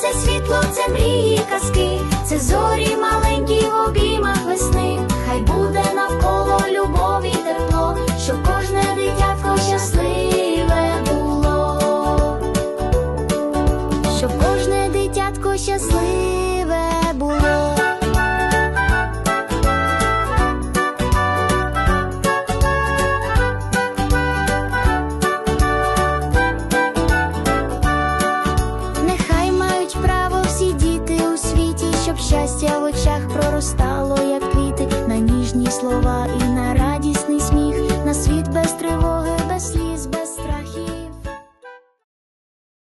це світло, це мрії, казки, це зорі маленькі в обіймах весни, хай буде навколо любов і тепло, щоб кожне дитятко щасливе було, щоб кожне дитятко щасливе. щастя в очах проростало, як квіти, на ніжні слова і на радісний сміх, на світ без тривоги, без слів.